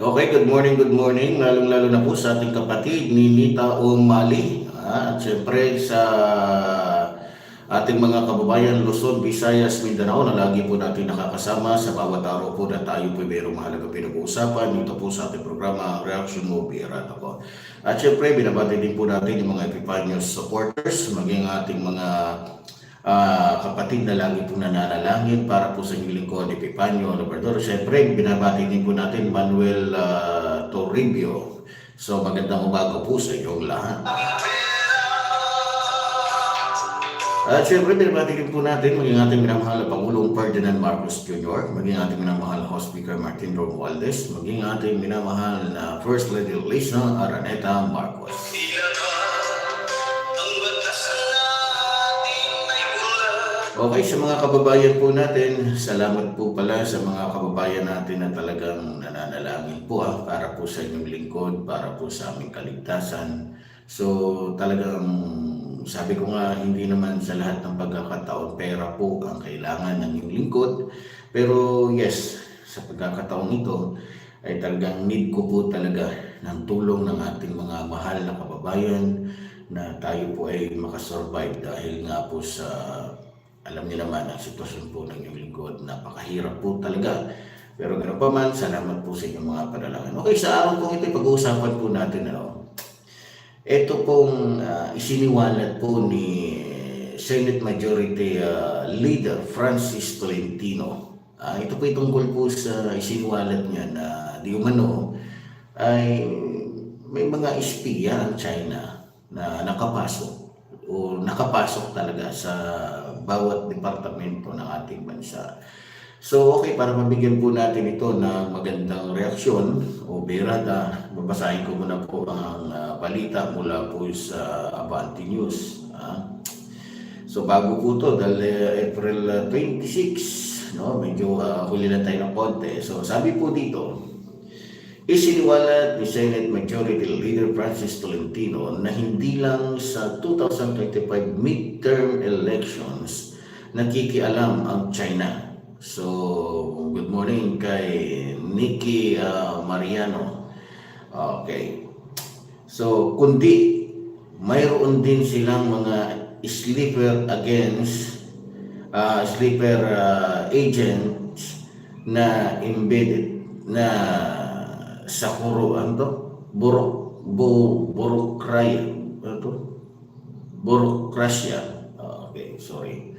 Okay, good morning, good morning. Lalong-lalo na po sa ating kapatid, Ninita O'Malley. Ah, at syempre sa ating mga kababayan Luzon, Visayas, Mindanao na lagi po natin nakakasama sa bawat araw po na tayo po mayroong mahalaga pinag-uusapan dito po sa ating programa Reaction Movie Errata po. At syempre, binabati din po natin yung mga Epiphanios supporters, maging ating mga Ah, kapatid na lagi po nananalangin para po sa inyong lingkod Epipanyo Labrador. Siyempre, binabati din po natin Manuel uh, Toribio. So magandang umaga po sa inyong lahat. At siyempre, binabati din po natin maging ating minamahal na Pangulong Ferdinand Marcos Jr., maging ating minamahal na House Speaker Martin Romualdez, maging ating minamahal na First Lady Lisa Araneta Marcos. Okay, sa mga kababayan po natin, salamat po pala sa mga kababayan natin na talagang nananalangin po ah, para po sa inyong lingkod, para po sa aming kaligtasan. So talagang sabi ko nga, hindi naman sa lahat ng pagkakataon pera po ang kailangan ng inyong lingkod. Pero yes, sa pagkakataon ito, ay talagang need ko po talaga ng tulong ng ating mga mahal na kababayan na tayo po ay makasurvive dahil nga po sa alam niyo naman ang sitwasyon po ng inyong lingkod, napakahirap po talaga. Pero ganoon pa man, salamat po sa inyong mga panalangin. Okay, sa araw pong ito, pag-uusapan po natin, ano, ito pong ah, isiniwalat po ni Senate Majority ah, Leader Francis Tolentino. Ah, ito po tungkol po sa isiniwalat niya na di umano ay may mga espiya ang China na nakapasok o nakapasok talaga sa bawat departamento ng ating bansa. So okay, para mabigyan po natin ito ng magandang reaksyon o berada, babasahin ko muna po ang ah, balita mula po sa Avanti News. ah. So bago po to, dahil eh, April ah, 26, no, medyo ah, huli na tayo ng konti. So sabi po dito, Isiniwalat ni Senate Majority Leader Francis Tolentino na hindi lang sa 2025 midterm elections nakikialam ang China. So, good morning kay Nikki uh, Mariano. Okay. So, kundi mayroon din silang mga sleeper against uh, sleeper uh, agents na embedded na sa kuro ano to? Burok bu, burokraya ano to? Burokrasya. Okay, sorry.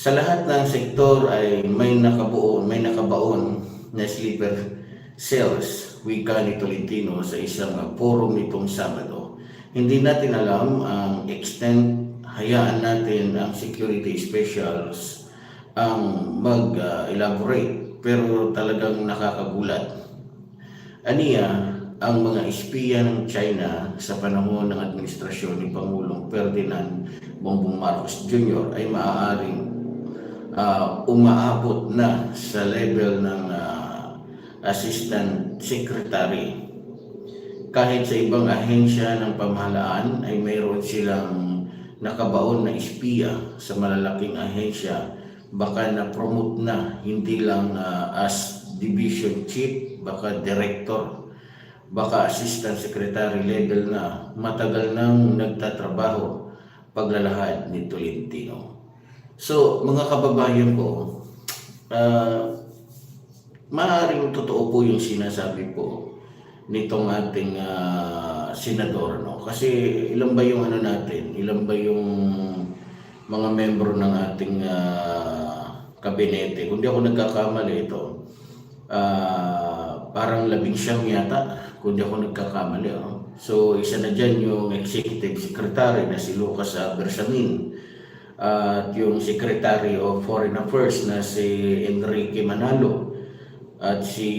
Sa lahat ng sektor ay may nakabuo, may nakabaon na sleeper cells, wika ni Tolentino sa isang forum nitong Sabado. Hindi natin alam ang extent, hayaan natin ang security specials ang mag-elaborate pero talagang nakakagulat. Aniya, ang mga espiya ng China sa panahon ng administrasyon ni Pangulong Ferdinand Bongbong Marcos Jr. ay maaaring ah, umaabot na sa level ng ah, Assistant Secretary. Kahit sa ibang ahensya ng pamahalaan ay mayroon silang nakabaon na espiya sa malalaking ahensya baka na-promote na hindi lang ah, as division chief, baka director, baka assistant secretary level na matagal nang nagtatrabaho paglalahad ni Tolentino. So, mga kababayan ko, ah, maaaring totoo po yung sinasabi po nitong ating ah, senador, no? Kasi ilan ba yung ano natin, ilan ba yung mga membro ng ating ah, kabinete. Kung di ako nagkakamali ito, ah, parang labing siyam yata, kung di ako nagkakamali. Oh. So, isa na dyan yung executive secretary na si Lucas Bersamin at yung Secretary of Foreign Affairs na si Enrique Manalo at si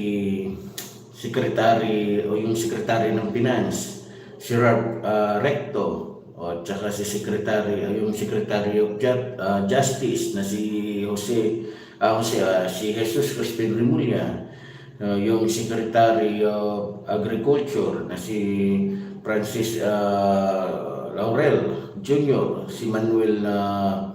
Secretary o yung Secretary ng Finance si Ralph ah, Recto o tsaka si Secretary o yung Secretary of Ju- ah, Justice na si Jose ah, Jose ah, si Jesus Crispin Remulla Uh, yung Secretary of Agriculture na si Francis ah, Laurel Jr., si Manuel ah,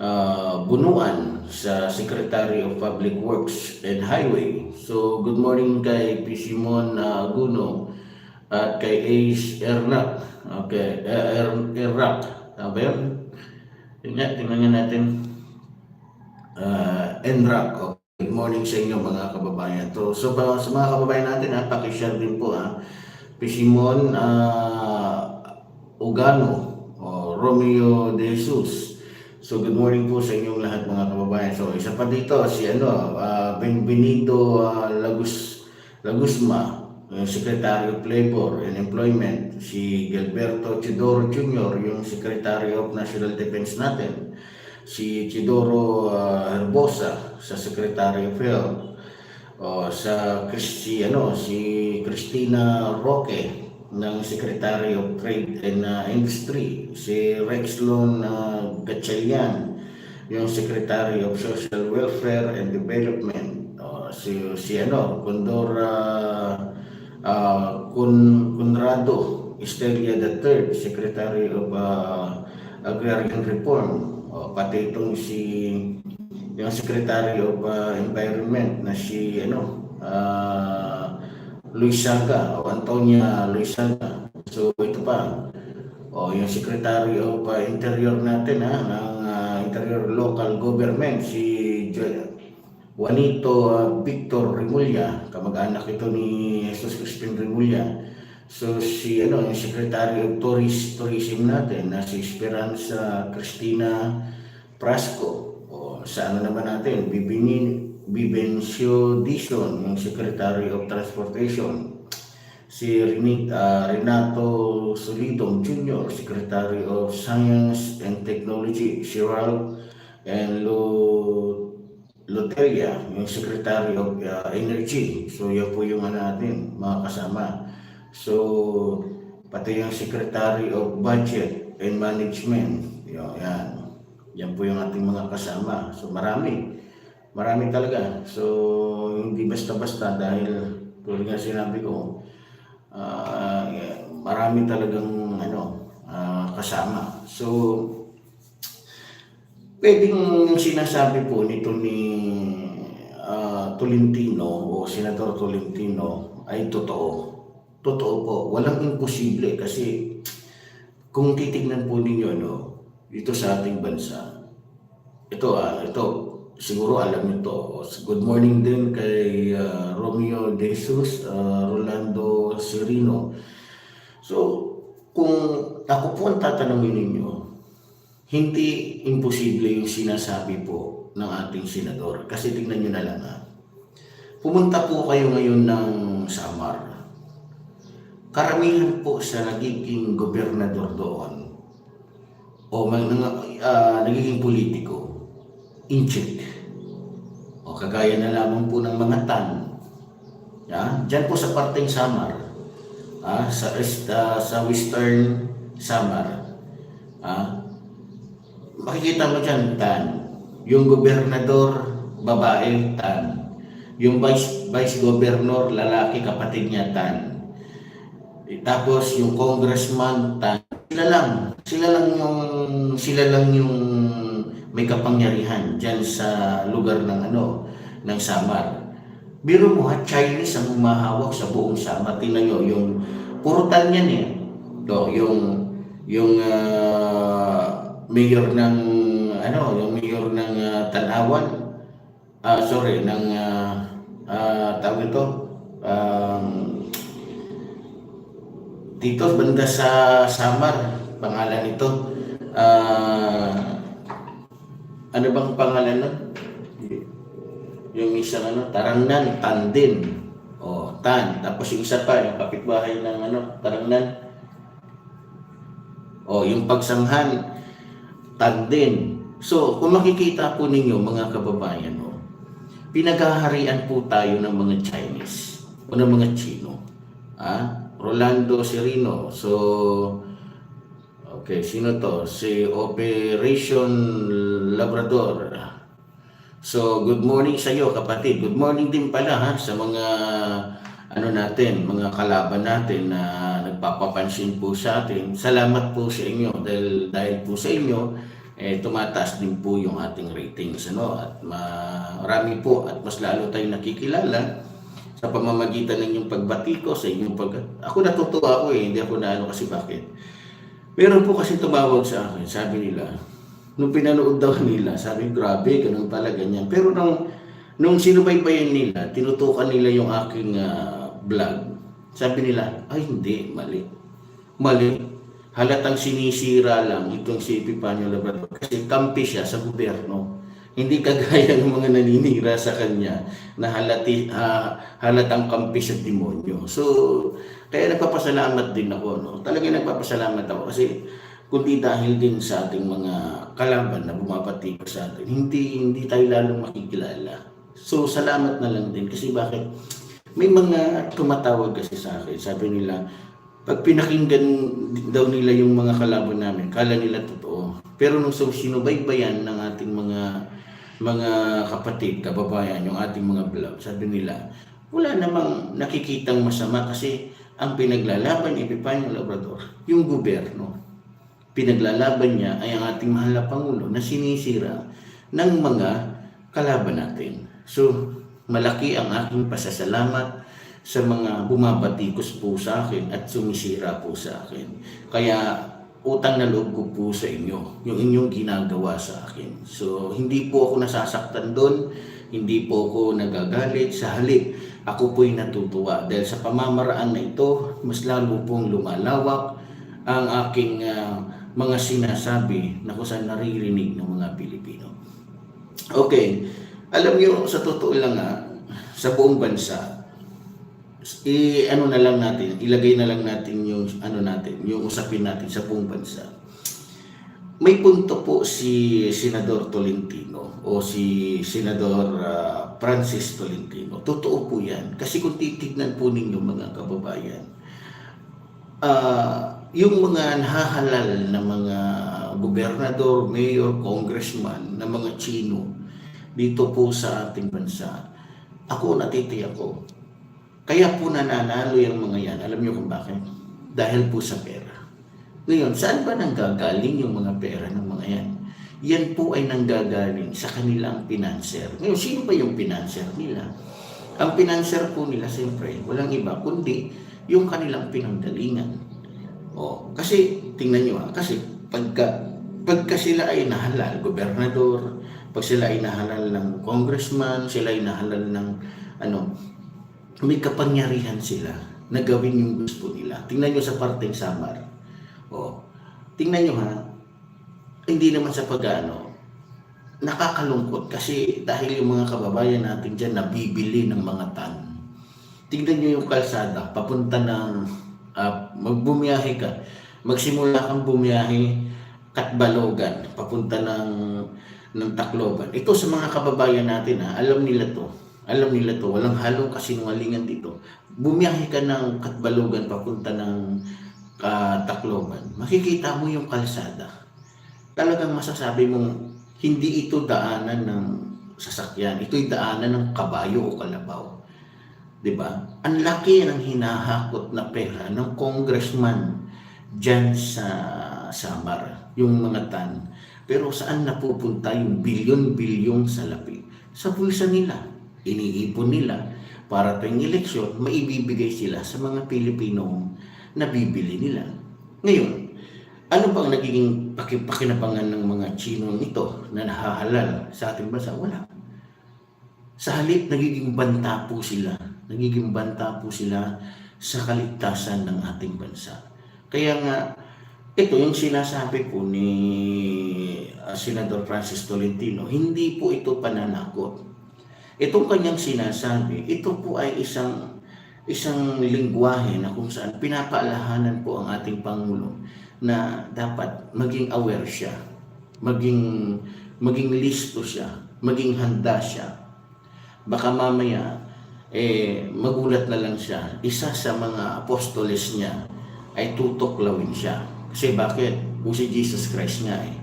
ah, Bunuan, sa Secretary of Public Works and Highway. So, good morning kay P. Simon uh, Aguno at kay Ace Ernak. Okay, uh, er, Errak. Tama ba? Yun nga, tingnan nga natin. Uh, Enrak. Okay. Good morning sa inyo mga kababayan. So, so ba- sa mga kababayan natin, ha, pakishare din po ha. P. Simon uh, Ugano, Romeo De Jesus. So good morning po sa inyong lahat mga kababayan. So isa pa dito si ano, uh, Benito uh, Lagus Lagusma, yung Secretary of Labor and Employment, si Gilberto Chidoro Jr., yung Secretary of National Defense natin, si Chidoro uh, Herbosa sa Secretary of Health, o sa Chris- si ano si Christina Roque ng Secretary of Trade and uh, Industry, si Rexlon uh, Gatchalian, yung Secretary of Social Welfare and Development, o si si ano Condor uh, uh, Kun Conrado Estelia III, Secretary of uh, Agrarian Reform, o pati itong si yung Secretary of uh, Environment na si ano uh, Luis Saga o Antonia Luis Saga. So ito pa. O yung Secretary of uh, Interior natin ha ng uh, Interior Local Government si Juanito uh, Victor Remulla, kamag-anak ito ni Jesus Crispin Remulla. So si ano yung Secretary of Tourist Tourism natin na si Esperanza Cristina Prasco o sa ano naman natin Bibinin Bibencio Dizon yung Secretary of Transportation si ah, Renato Solidong Jr., Secretary of Science and Technology, si Ralph and Lo Loteria, yung Secretary of ah, Energy. So, yan po yung ano natin, mga kasama. So, pati yung Secretary of Budget and Management. Yan, yan. Yan po yung ating mga kasama. So, marami. Marami talaga. So, hindi basta-basta dahil tulad nga sinabi ko, ah, marami talagang ano, ah, kasama. So, pwedeng sinasabi po nito ni ah, Tolentino o Senator Tolentino ay totoo. Totoo po. Walang imposible kasi kung titignan po ninyo no, dito sa ating bansa, ito ah, ito, siguro alam niyo to. Good morning din kay ah, Romeo De Jesus, ah, Rolando Serino. So, kung ako po ang tatanungin ninyo, hindi imposible yung sinasabi po ng ating senador. Kasi tingnan nyo na lang ha. Pumunta po kayo ngayon ng Samar. Karamihan po sa nagiging gobernador doon o mga, ah, nagiging politiko, incheck. O kagaya na lamang po ng mga tan. Ya, diyan po sa parteng Samar. Ah, sa est- ah, sa Western Samar. Ah, makikita mo diyan tan. Yung gobernador babae tan. Yung vice vice governor lalaki kapatid niya tan. Eh, Tapos yung congressman tan. Sila lang, sila lang yung sila lang yung may kapangyarihan diyan sa lugar ng ano ng Samar. Biro mo ha, Chinese ang humahawak sa buong Samar. Tingnan nyo, yung puro tan yan eh. Do, yung yung ah, mayor ng ano, yung mayor ng ah, Tanawan. Ah, sorry, ng ah, ah, tawag ito. Um, dito banda sa Samar, pangalan nito. Ah, ano bang pangalan nun? Yung isang ano, Tarangnan, Tandin. O, Tan. Tapos yung isa pa, yung kapitbahay ng ano, Tarangnan. O, yung pagsanghan, Tandin. So, kung makikita po ninyo mga kababayan, o, pinaghaharian po tayo ng mga Chinese o ng mga Chino. Ah, Rolando Serino. So, okay, sino to? Si Operation Labrador. So, good morning sa iyo, kapatid. Good morning din pala ha sa mga ano natin, mga kalaban natin na nagpapapansin po sa atin. Salamat po sa inyo dahil dahil po sa inyo eh, tumataas din po yung ating ratings. Ano? At marami po at mas lalo tayong nakikilala sa pamamagitan ng inyong pagbati ko, sa inyong pag... Ako natutuwa ako eh, hindi ako naano kasi bakit. Meron po kasi tumawag sa akin, sabi nila, nung pinanood daw nila, sabi, grabe, ganun pala, ganyan. Pero nung, nung sinubaybayan nila, tinutukan nila yung aking ah, vlog, sabi nila, ay hindi, mali. Mali. Halatang sinisira lang itong si Epifanio Labrador kasi kampi siya sa gobyerno. Hindi kagaya ng mga naninira sa kanya na halati, ah, halatang kampi sa demonyo. So, kaya nagpapasalamat din ako. No? Talaga nagpapasalamat ako kasi kundi dahil din sa ating mga kalaban na bumabati sa atin, hindi, hindi tayo lalong makikilala. So, salamat na lang din kasi bakit? May mga tumatawag kasi sa akin. Sabi nila, pag pinakinggan daw nila yung mga kalaban namin, kala nila totoo. Pero nung so, sinubaybayan ng ating mga mga kapatid, kababayan, yung ating mga vlog, sabi nila, wala namang nakikitang masama kasi ang pinaglalaban ni Epifanio Labrador, yung gobyerno. Pinaglalaban niya ay ang ating mahal na Pangulo na sinisira ng mga kalaban natin. So, malaki ang aking pasasalamat sa mga bumabatikos po sa akin at sumisira po sa akin. Kaya utang na loob ko po sa inyo, yung inyong ginagawa sa akin. So, hindi po ako nasasaktan doon, hindi po ako nagagalit. Sa halip, ako po'y natutuwa dahil sa pamamaraan na ito, mas lalo pong lumalawak ang aking ah, mga sinasabi na kung saan naririnig ng mga Pilipino. Okay, alam niyo sa totoo lang nga, sa buong bansa, i ano na lang natin, ilagay na lang natin yung ano natin, yung usapin natin sa buong bansa. May punto po si Senador Tolentino o si Senador ah, Francis Tolentino. Totoo po 'yan kasi kung titignan po ninyo mga kababayan, ah yung mga nahahalal na mga gobernador, mayor, congressman na mga Chino dito po sa ating bansa, ako natitiyak ko, kaya po nananalo yung mga yan. Alam niyo kung bakit? Dahil po sa pera. Ngayon, saan ba nanggagaling yung mga pera ng mga yan? Yan po ay nanggagaling sa kanilang pinanser. Ngayon, sino ba yung pinanser nila? Ang pinanser po nila, siyempre, walang iba, kundi yung kanilang pinanggalingan. O, kasi, tingnan nyo ha, kasi pagka, pagka sila ay nahalal, gobernador, pag sila ay nahalal ng congressman, sila ay nahalal ng, ano, may kapangyarihan sila na gawin yung gusto nila. Tingnan nyo sa parteng Samar. O, tingnan nyo ha, hindi naman sa pagano, nakakalungkot kasi dahil yung mga kababayan natin dyan nabibili ng mga tan. Tingnan nyo yung kalsada, papunta ng, uh, magbumiyahe ka, magsimula kang bumiyahe Katbalogan, papunta ng, ng Tacloban. Ito sa mga kababayan natin ha, alam nila to. Alam nila to, walang halong kasinungalingan dito. Bumiyahe ka ng Katbalogan papunta ng ah, Tacloban, makikita mo yung kalsada. Talagang masasabi mong hindi ito daanan ng sasakyan. Ito'y daanan ng kabayo o kalabaw. 'Di ba? Ang laki ng hinahakot na pera ng congressman diyan sa Samar, yung mga tan. Pero saan napupunta yung bilyon-bilyong salapi? Sa bulsa nila. Iniipon nila para tuwing eleksyon, maibibigay sila sa mga Pilipinong nabibili nila. Ngayon, ano bang nagiging pakipakinabangan ng mga Chinong ito na nahahalal sa ating bansa? Wala. Sa halip, nagiging banta po sila. Nagiging banta po sila sa kaligtasan ng ating bansa. Kaya nga, ito yung sinasabi po ni uh, Senador Francis Tolentino, hindi po ito pananakot. Itong kanyang sinasabi, ito po ay isang isang lingwahe na kung saan pinapaalahanan po ang ating Pangulo na dapat maging aware siya, maging maging listo siya, maging handa siya. Baka mamaya eh magulat na lang siya. Isa sa mga apostoles niya ay tutuklawin siya. Kasi bakit? Kung si Jesus Christ nga eh.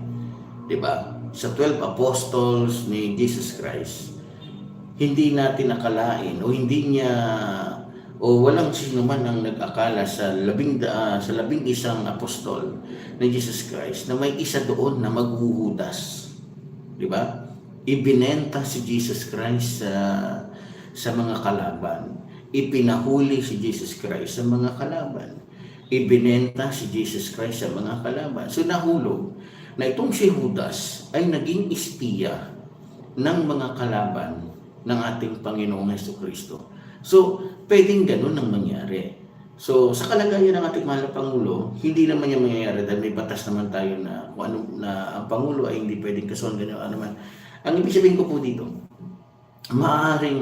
ba? Sa 12 apostles ni Jesus Christ, hindi natin nakalain o hindi niya o walang sino man ang nag-akala sa labing, da, sa labing isang apostol na Jesus Christ na may isa doon na maghuhudas. Di ba? Ibinenta si Jesus Christ sa sa mga kalaban. Ipinahuli si Jesus Christ sa mga kalaban. Ibinenta si Jesus Christ sa mga kalaban. So nahulog na itong si Judas ay naging espiya ng mga kalaban ng ating Panginoong Heso Kristo. So, pwedeng ganun ang mangyari. So, sa kalagayan ng ating mahal na Pangulo, hindi naman yung mangyayari dahil may batas naman tayo na kung ano na ang Pangulo ay hindi pwedeng kasuhan ganyan ano man. Ang ibig sabihin ko po dito, maaring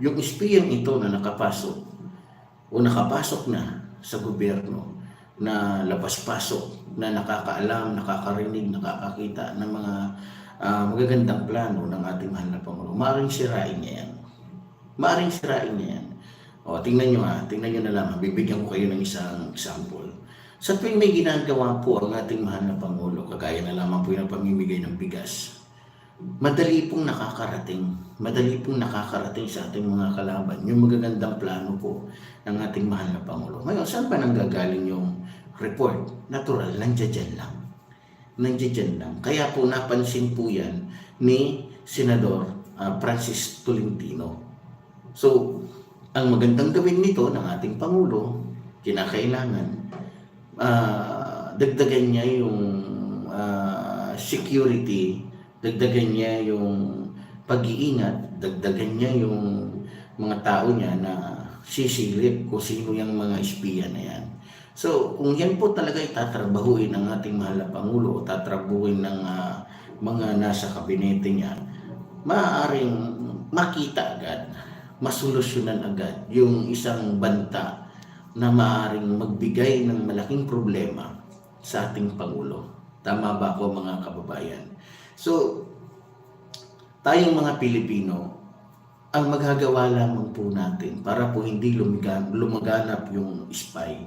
yung espiyang ito na nakapasok o nakapasok na sa gobyerno na labas-pasok na nakakaalam, nakakarinig, nakakakita ng mga ah, magagandang plano ng ating mahal na Pangulo. Maaring sirain niya yan. Maaring sirain niya yan. O, tingnan nyo ha, tingnan nyo na lang. Bibigyan ko kayo ng isang example. Sa tuwing may ginagawa po ang ating mahal na Pangulo, kagaya na lamang po yung pamimigay ng bigas, madali pong nakakarating, madali pong nakakarating sa ating mga kalaban yung magagandang plano po ng ating mahal na Pangulo. Ngayon, saan pa nanggagaling yung report? Natural, nandiyan lang. Nandiyan lang. Kaya po napansin po yan ni Senador ah, Francis Tolentino. So, ang magandang gawin nito ng ating Pangulo, kinakailangan, ah, dagdagan niya yung ah, security, dagdagan niya yung pag-iingat, dagdagan niya yung mga tao niya na sisilip kung sino yung mga espiya na yan. So, kung yan po talaga itatrabahuin ng ating mahal na Pangulo o tatrabuhin ng ah, mga nasa kabinete niya, maaaring makita agad, masolusyonan agad yung isang banta na maaaring magbigay ng malaking problema sa ating Pangulo. Tama ba ako mga kababayan? So, tayong mga Pilipino, ang maghagawa lamang po natin para po hindi lumigan, lumaganap yung spy,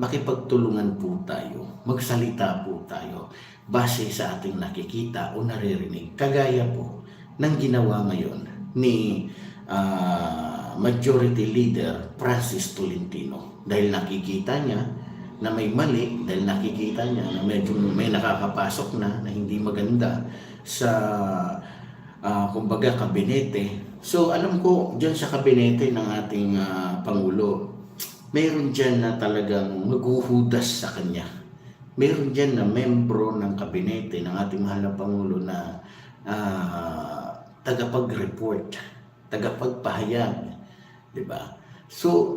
makipagtulungan po tayo, magsalita po tayo base sa ating nakikita o naririnig. Kagaya po ng ginawa ngayon ni ah, Majority Leader Francis Tolentino. Dahil nakikita niya na may mali, dahil nakikita niya na medyo may nakakapasok na na hindi maganda sa ah, kumbaga kabinete. So alam ko diyan sa kabinete ng ating ah, pangulo, mayroon diyan na talagang maghuhudas sa kanya. Mayroon diyan na membro ng kabinete ng ating mahal na pangulo na ah, tagapag-report, tagapagpahayag, 'di ba? So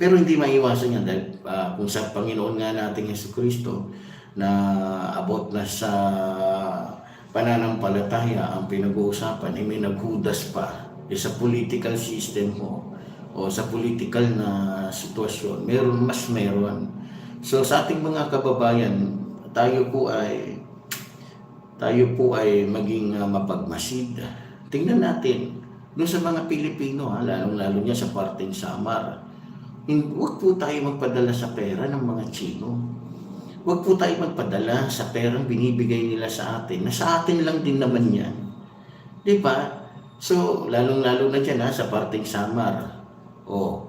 pero hindi maiwasan yan dahil ah, kung sa Panginoon nga nating Yesu Kristo na abot na sa pananampalataya ang pinag-uusapan ay may naghudas pa. Eh, sa political system mo o sa political na sitwasyon meron mas meron. So sa ating mga kababayan tayo po ay tayo po ay maging uh, mapagmasid. Tingnan natin doon sa mga Pilipino ha, lalong-lalo niya sa parteng Samar huwag po tayo magpadala sa pera ng mga Chino Huwag po tayo magpadala sa perang binibigay nila sa atin, na sa atin lang din naman yan. Di ba? So, lalong-lalo na dyan ha, sa parteng Samar. O,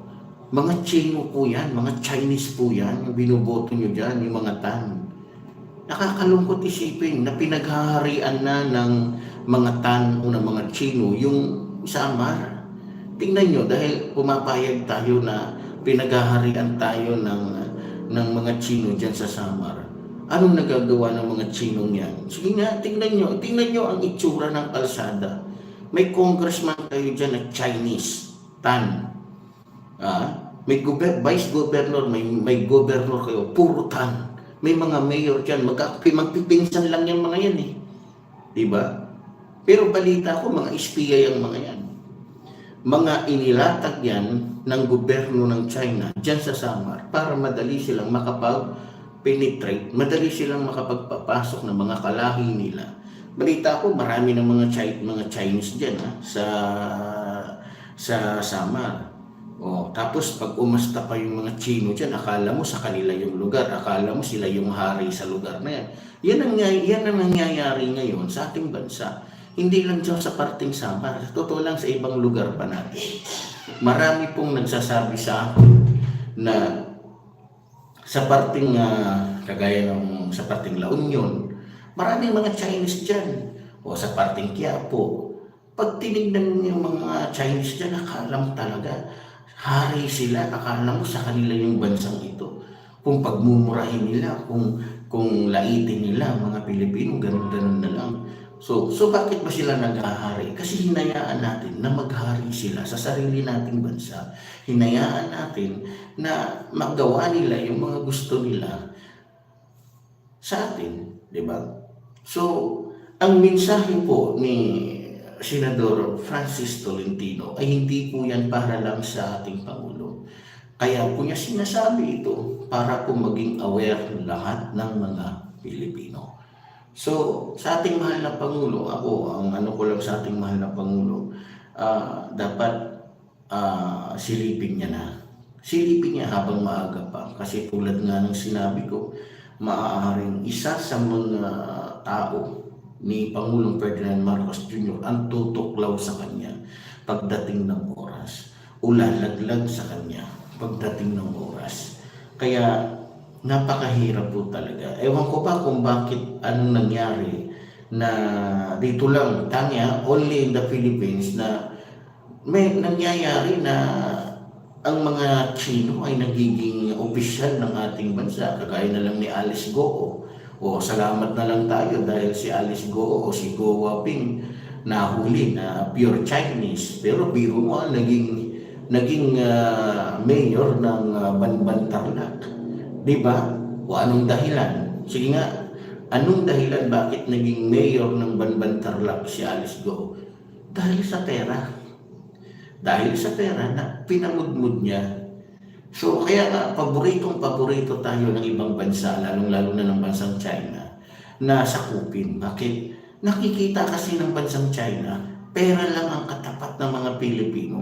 mga Chino po yan, mga Chinese po yan, yung binuboto nyo dyan, yung mga tan. Nakakalungkot isipin na pinaghaharian na ng mga tan o ng mga Chino yung Samar. Tingnan nyo, dahil pumapayag tayo na pinaghaharian tayo ng ng mga Chino dyan sa Samar. Anong nagagawa ng mga Chinong yan? Sige nga, tingnan nyo. Tingnan nyo ang itsura ng kalsada. May congressman kayo dyan na Chinese, Tan. Ah, may gober- vice governor, may, may governor kayo, puro Tan. May mga mayor dyan, magka- magpipinsan lang yung mga yan eh. Diba? Pero balita ko, mga espiya yung mga yan mga inilatag yan ng gobyerno ng China dyan sa Samar para madali silang makapag-penetrate, madali silang makapagpapasok ng mga kalahi nila. Balita ko, marami ng mga, Chi- mga Chinese dyan ha, sa, sa Samar. O, tapos pag umasta pa yung mga Chino dyan, akala mo sa kanila yung lugar, akala mo sila yung hari sa lugar na yan. Yan ang, yan ang nangyayari ngayon sa ating bansa. Hindi lang dyan sa parting Samar, totoo lang sa ibang lugar pa natin. Marami pong nagsasabi sa akin na sa parting ah, kagaya ng sa parting La Union, maraming mga Chinese dyan. O sa parting Quiapo. Pag tinignan mo yung mga Chinese dyan, akala mo talaga, hari sila, akala mo sa kanila yung bansang ito. Kung pagmumurahin nila, kung kung laitin nila mga Pilipino, ganun-ganun na lang. So, so bakit ba sila naghahari? Kasi hinayaan natin na maghari sila sa sarili nating bansa. Hinayaan natin na magawa nila yung mga gusto nila sa atin, di ba? So, ang mensahe po ni Senador Francis Tolentino ay hindi po yan para lang sa ating Pangulo. Kaya po niya sinasabi ito para po maging aware lahat ng mga Pilipino. So, sa ating mahal na Pangulo, ako, ang ano ko lang sa ating mahal na Pangulo, ah, dapat ah, silipin niya na. Silipin niya habang maaga pa. Kasi tulad nga ng sinabi ko, maaaring isa sa mga tao ni Pangulong Ferdinand Marcos Jr. ang tutuklaw sa kanya pagdating ng oras. Ulalaglag sa kanya pagdating ng oras. Kaya napakahirap po talaga. Ewan ko pa kung bakit anong nangyari na dito lang, tanya, only in the Philippines na may nangyayari na ang mga Chino ay nagiging opisyal ng ating bansa, kagaya na lang ni Alice Goo. O salamat na lang tayo dahil si Alice Goo o si Go Waping nahuli na pure Chinese. Pero biro mo, naging, naging ah, mayor ng uh, Banban Tarlac. Di ba? O anong dahilan? Sige nga, anong dahilan bakit naging mayor ng Banban Tarlac si Alice Go? Dahil sa pera dahil sa pera na pinamudmud niya. So kaya nga, paboritong paborito tayo ng ibang bansa, lalong-lalo na ng bansang China, na sakupin. Bakit? Nakikita kasi ng bansang China, pera lang ang katapat ng mga Pilipino.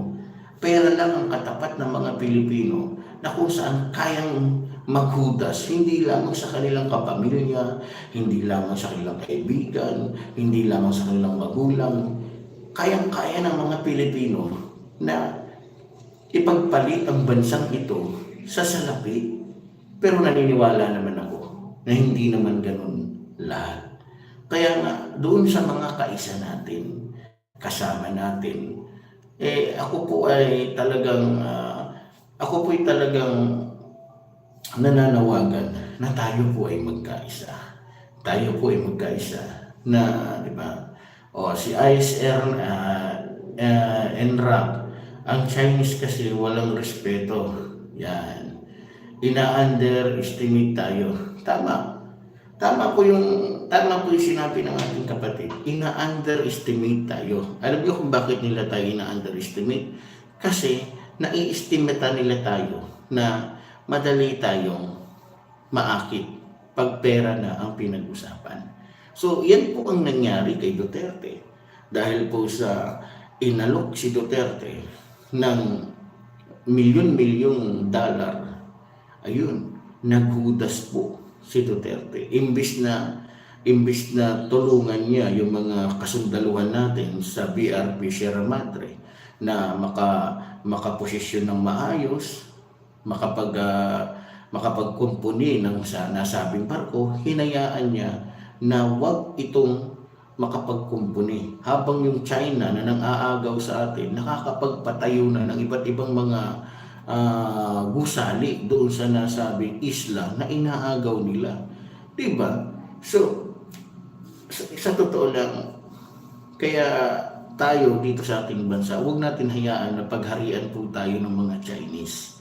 Pera lang ang katapat ng mga Pilipino na kung saan kayang maghudas, hindi lamang sa kanilang kapamilya, hindi lamang sa kanilang kaibigan, hindi lamang sa kanilang magulang, kayang-kaya ng mga Pilipino na ipagpalit ang bansang ito sa salapi. Pero naniniwala naman ako na hindi naman ganun lahat. Kaya nga, doon sa mga kaisa natin, kasama natin, eh ako po ay talagang, ah, ako po ay talagang nananawagan na tayo po ay magkaisa. Tayo po ay magkaisa na, di ba? O si ISR uh, uh, NRAP, ang Chinese kasi walang respeto. Yan. Ina-underestimate tayo. Tama. Tama po yung tama po yung sinabi ng ating kapatid. Ina-underestimate tayo. Alam niyo kung bakit nila tayo ina-underestimate? Kasi nai-estimate nila tayo na madali tayong maakit pag pera na ang pinag-usapan. So, yan po ang nangyari kay Duterte. Dahil po sa inalok si Duterte ng milyon-milyong dollar, ayun, naghudas po si Duterte. Imbis na imbis na tulungan niya yung mga kasundaluhan natin sa BRP Sierra Madre na maka makaposisyon ng maayos, makapag uh, makapagkumpuni ng sa nasabing barko, hinayaan niya na wag itong makapagkumpuni. Habang yung China na nang aagaw sa atin, nakakapagpatayo na ng iba't ibang mga uh, gusali doon sa nasabing isla na inaagaw nila. Diba? So, sa, sa totoo lang, kaya tayo dito sa ating bansa, huwag natin hayaan na pagharian po tayo ng mga Chinese.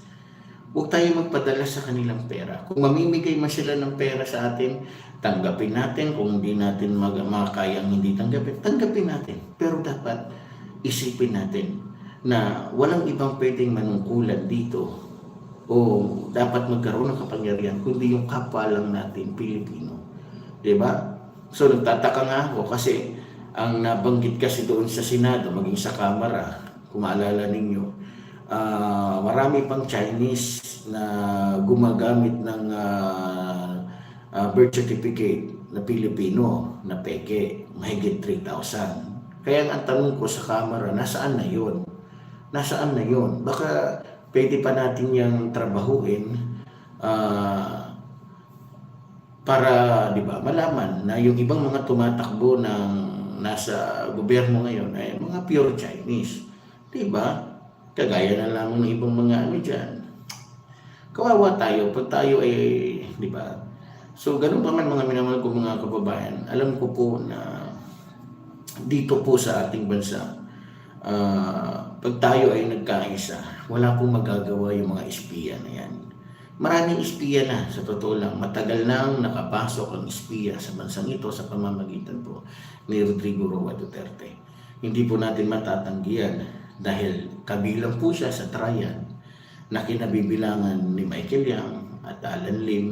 Huwag tayo magpadala sa kanilang pera. Kung mamimigay man sila ng pera sa atin, tanggapin natin. Kung hindi natin mag makakayang hindi tanggapin, tanggapin natin. Pero dapat isipin natin na walang ibang pwedeng manungkulan dito o dapat magkaroon ng kapangyarihan kundi yung kapwa lang natin, Pilipino. Ba? So nagtataka nga ako kasi ang nabanggit kasi doon sa Senado, maging sa Kamara, kung maalala ninyo, uh, marami pang Chinese na gumagamit ng uh, uh, birth certificate na Pilipino na peke, mahigit 3,000. Kaya ang tanong ko sa Kamara, nasaan na yun? nasaan na yon? Baka pwede pa natin yung trabahuin ah, para, di ba, malaman na yung ibang mga tumatakbo ng nasa gobyerno ngayon ay mga pure Chinese. Di ba? Kagaya na lamang ng ibang mga ano dyan. Kawawa tayo pag tayo ay, di ba? So, ganun pa man mga minamahal ko mga kababayan, alam ko po na dito po sa ating bansa, ah, pag tayo ay nagkaisa, wala pong magagawa yung mga espiya na yan. Maraming espiya na, sa totoo lang. Matagal nang nakapasok ang espiya sa bansang ito sa pamamagitan po ni Rodrigo Roa Duterte. Hindi po natin matatanggihan dahil kabilang po siya sa triad na kinabibilangan ni Michael Yang at Alan Lim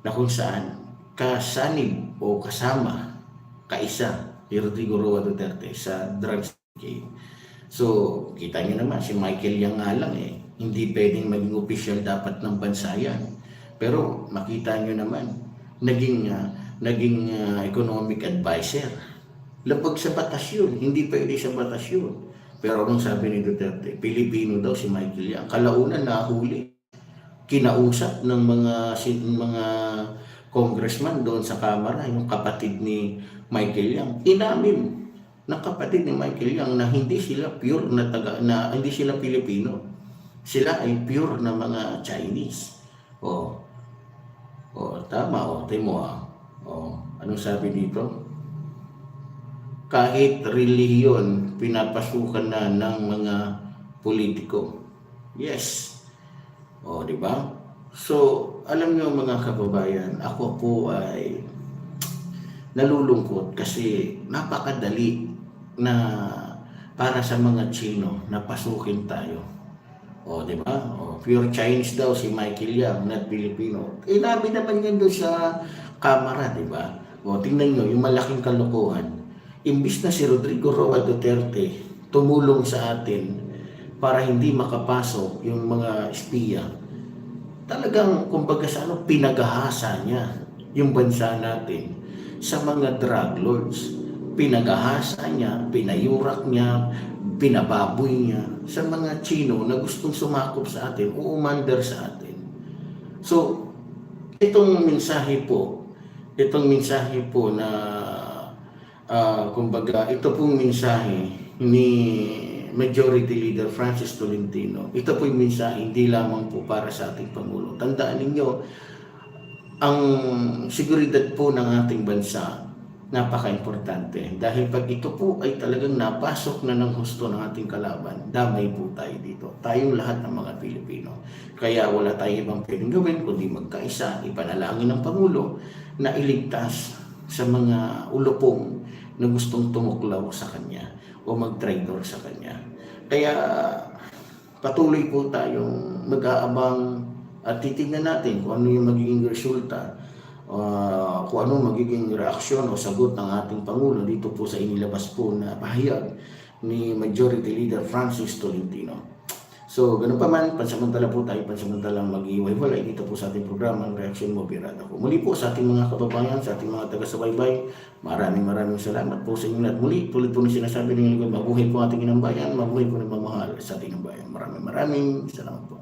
na kung saan kasanib o kasama kaisa ni Rodrigo Roa Duterte sa drugs case. So, kita niyo naman, si Michael Yang nga lang eh, hindi pwedeng maging official dapat ng bansa yan. Pero makita niyo naman, naging, ah, naging ah, economic advisor. Labag sa batas yun, hindi pwede sa batas yun. Pero anong sabi ni Duterte? Pilipino daw si Michael Yang. Kalaunan nahuli. Kinausap ng mga mga congressman doon sa Kamara, yung kapatid ni Michael Yang. Inamin ng kapatid ni Michael Yang na hindi sila pure na taga na hindi sila Pilipino. Sila ay pure na mga Chinese. Oh. Oh, tama oh, timo ah. Oh, anong sabi dito? Kahit relihiyon pinapasukan na ng mga politiko. Yes. Oh, di ba? So, alam niyo mga kababayan, ako po ay nalulungkot kasi napakadali na para sa mga Chino na pasukin tayo. O, di ba? O, pure Chinese daw si Michael Yang, not Filipino. Eh, nabi naman yan doon sa kamera, di ba? O, tingnan nyo, yung malaking kalokohan. Imbis na si Rodrigo Roa Duterte tumulong sa atin para hindi makapasok yung mga espiya, talagang, kumbaga sa ano, pinagahasa niya yung bansa natin sa mga drug lords. Pinagahasa niya, pinayurak niya, pinababoy niya sa mga Chino na gustong sumakop sa atin, uumandar sa atin. So, itong mensahe po, itong mensahe po na, ah, kumbaga, ito pong mensahe ni Majority Leader Francis Tolentino. Ito po yung mensahe, hindi lamang po para sa ating Pangulo. Tandaan ninyo, ang seguridad po ng ating bansa, napaka-importante. Dahil pag ito po ay talagang napasok na ng husto ng ating kalaban, damay po tayo dito. Tayong lahat ng mga Pilipino. Kaya wala tayong ibang pwedeng gawin kundi magkaisa, ipanalangin ng Pangulo na iligtas sa mga ulupong na gustong tumuklaw sa Kanya o mag-traitor sa Kanya. Kaya patuloy po tayong mag-aabang at titignan natin kung ano yung magiging resulta, uh, kung ano magiging reaksyon o sagot ng ating Pangulo dito po sa inilabas po na pahayag ni Majority Leader Francis Tolentino. So, ganun pa man, pansamantala po tayo, pansamantalang mag-iwaiwalay dito po sa ating programa, ang reaksyon mo, birada ko. Muli po sa ating mga kababayan, sa ating mga taga-subaybay, maraming maraming salamat po sa inyo at muli, tulad po ni sinasabi ng lingkod, mabuhay po ating inang bayan, mabuhay po ng mamahal sa ating bayan. Maraming maraming salamat po.